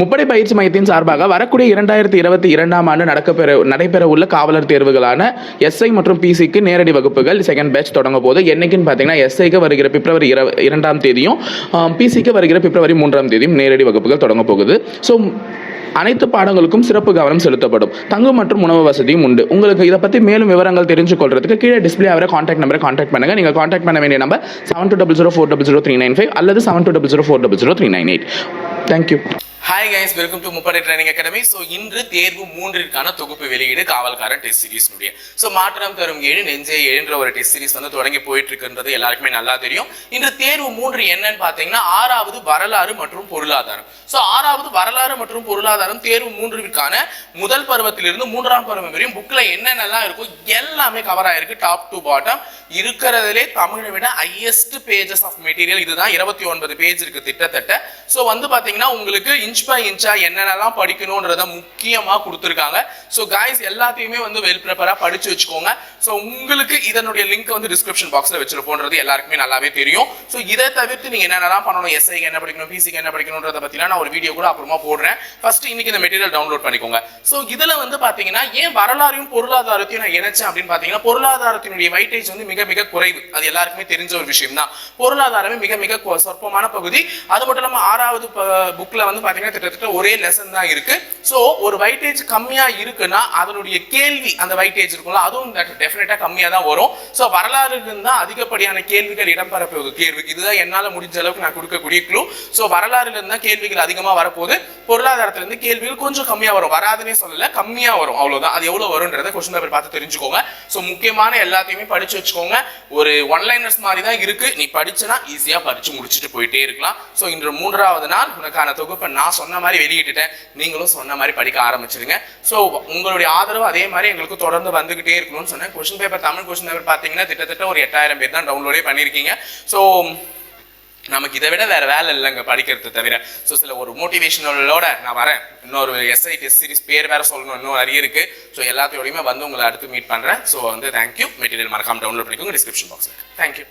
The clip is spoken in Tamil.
முப்படை பயிற்சி மையத்தின் சார்பாக வரக்கூடிய இரண்டாயிரத்தி இருபத்தி இரண்டாம் ஆண்டு நடக்கப்பெற நடைபெற உள்ள காவலர் தேர்வுகளான எஸ்ஐ மற்றும் பிசிக்கு நேரடி வகுப்புகள் செகண்ட் பேட்ச் தொடங்க போது என்னைக்குன்னு பார்த்தீங்கன்னா எஸ்ஐக்கு வருகிற பிப்ரவரி இர இரண்டாம் தேதியும் பிசிக்கு வருகிற பிப்ரவரி மூன்றாம் தேதியும் நேரடி வகுப்புகள் தொடங்க போகுது. ஸோ அனைத்து பாடங்களுக்கும் சிறப்பு கவனம் செலுத்தப்படும். தங்கு மற்றும் உணவு வசதியும் உண்டு. உங்களுக்கு இதை பற்றி மேலும் விவரங்கள் தெரிஞ்சு கொள்றதுக்கு கீழே டிஸ்பிளே ஆகிற காண்டாக்ட் நம்பரை காண்டாக்ட் பண்ணுங்க. நீங்கள் காண்டாக்ட் பண்ண வேண்டிய number seven two double zero four double zero three nine five அல்லது seven two double zero four double zero three nine eight thank you hi guys welcome to முப்படை ட்ரைனிங் அகாடமி ஸோ இன்று தேர்வு மூன்றிற்கான தொகுப்பு வெளியீடு காவல்காரன் டெஸ்ட் சீரீஸ்னுடைய ஸோ மாற்றம் தரும் ஏழு நெஞ்சே ஏழுன்ற ஒரு டெஸ்ட் சீரீஸ் வந்து தொடங்கி போயிட்டு இருக்குன்றது எல்லாருக்குமே நல்லா தெரியும். இன்று தேர்வு மூன்று என்னன்னு பார்த்தீங்கன்னா ஆறாவது வரலாறு மற்றும் பொருளாதாரம். ஸோ ஆறாவது வரலாறு மற்றும் பொருளாதாரம் தேர்வு மூன்றிற்கான முதல் பருவத்திலிருந்து மூன்றாம் பருவம் வரையும் புக்கில் என்னென்னலாம் இருக்கோ எல்லாமே கவர் ஆயிருக்கு. டாப் டு பாட்டம் இருக்கிறதுலே தமிழை விட ஹையஸ்ட் பேஜஸ் ஆஃப் மெட்டீரியல் இதுதான் இருபத்தி ஒன்பது பேஜ் இருக்கு திட்டத்தட்ட ஸோ வந்து பார்த்தீங்கன்னா உங்களுக்கு இன்ச் பை இன்ச்சா என்னென்னலாம் படிக்கணுன்றத முக்கியமாக கொடுத்துருக்காங்க. ஸோ காய்ஸ் எல்லாத்தையுமே வந்து வெல் ப்ரிப்பராக படித்து வச்சுக்கோங்க. ஸோ உங்களுக்கு இதனுடைய லிங்க் வந்து டிஸ்கிரிப்ஷன் பாக்ஸில் வச்சிருப்போன்றது எல்லாருக்குமே நல்லாவே தெரியும். ஸோ இதை தவிர்த்து நீங்கள் என்னென்னலாம் பண்ணணும் எஸ்ஐக்கு என்ன படிக்கணும் பிசிக்கு என்ன படிக்கணுன்றத பற்றிலாம் நான் ஒரு வீடியோ கூட அப்புறமா போடுறேன். ஃபர்ஸ்ட் இன்னைக்கு இந்த மெட்டீரியல் டவுன்லோட் பண்ணிக்கோங்க. ஸோ இதில் வந்து பார்த்தீங்கன்னா ஏன் வரலாறையும் பொருளாதாரத்தையும் நான் இணைச்சேன் அப்படின்னு பார்த்தீங்கன்னா பொருளாதாரத்தினுடைய வைட்டேஜ் வந்து மிக மிக குறைவு. அது எல்லாருக்குமே தெரிஞ்ச ஒரு விஷயம் தான் பொருளாதாரமே மிக மிக கொ- சொற்பமான பகுதி. அது மட்டும் இல்லாமல் ஆறாவது புக்கில் வந்து பார்த்தீங்கன்னா கிட்டத்தட்ட ஒரே லெசன் தான் இருக்கு. ஸோ ஒரு வைட்டேஜ் கம்மியாக இருக்குன்னா அதனுடைய கேள்வி அந்த வைட்டேஜ் இருக்கும்ல அதுவும் டெஃபினட்டாக கம்மியாக தான் வரும். ஸோ வரலாறு தான் அதிகப்படியான கேள்விகள் இடம்பெற போகுது. கேள்விக்கு இதுதான் என்னால் முடிஞ்ச அளவுக்கு நான் கொடுக்கக்கூடிய க்ளூ ஸோ வரலாறுல இருந்தால் கேள்விகள் அதிகமாக வரப்போகுது. பொருளாதாரத்துலேருந்து கேள்விகள் கொஞ்சம் கம்மியாக வரும். வராதுன்னே சொல்லல கம்மியாக வரும். அவ்வளோதான் அது எவ்வளோ வரும்ன்றத கொஸ்டின் பேப்பர் பார்த்து தெரிஞ்சுக்கோங்க. ஸோ முக்கியமான எல்லாத்தையுமே படிச்சு வச்சுக்கோங்க. ஒரு ஒன்லைனர்ஸ் மாதிரி தான் இருக்கு. நீ படிச்சனா ஈஸியாக படிச்சு முடிச்சுட்டு போயிட்டே இருக்கலாம். ஸோ இன்று மூன்றாவது நாள் உனக்கான தொகுப்பை நான் சொன்ன மாதிரி வெளியிட்டுட்டேன். நீங்களும் சொன்ன மாதிரி படிக்க ஆரம்பிச்சிருங்க. ஸோ உங்களுடைய ஆதரவு அதே மாதிரி எங்களுக்கு தொடர்ந்து வந்துகிட்டே இருக்கணும்னு சொன்னேன். Question paper Tamil question paper பார்த்தீங்கன்னா கிட்டத்தட்ட ஒரு எட்டாயிரம் பேர் தான் டவுன்லோடே பண்ணியிருக்கீங்க. ஸோ நமக்கு இதை விட வேற வேலை இல்லைங்க படிக்கிறது தவிர. ஸோ சில ஒரு மோட்டிவேஷனலோட நான் வரேன். இன்னொரு எஸ்ஐ டெஸ்ட் சீரிஸ் பேர் வேற சொல்லணும். இன்னும் நிறைய இருக்கு. ஸோ எல்லாத்தையோடையுமே வந்து உங்களை அடுத்து மீட் பண்ணுறேன் ஸோ வந்து தேங்க்யூ மெட்டீரியல் மறக்காம டவுன்லோட் பண்ணிக்கோங்க. டிஸ்கிரிப்ஷன் பாக்ஸில் தேங்க்யூ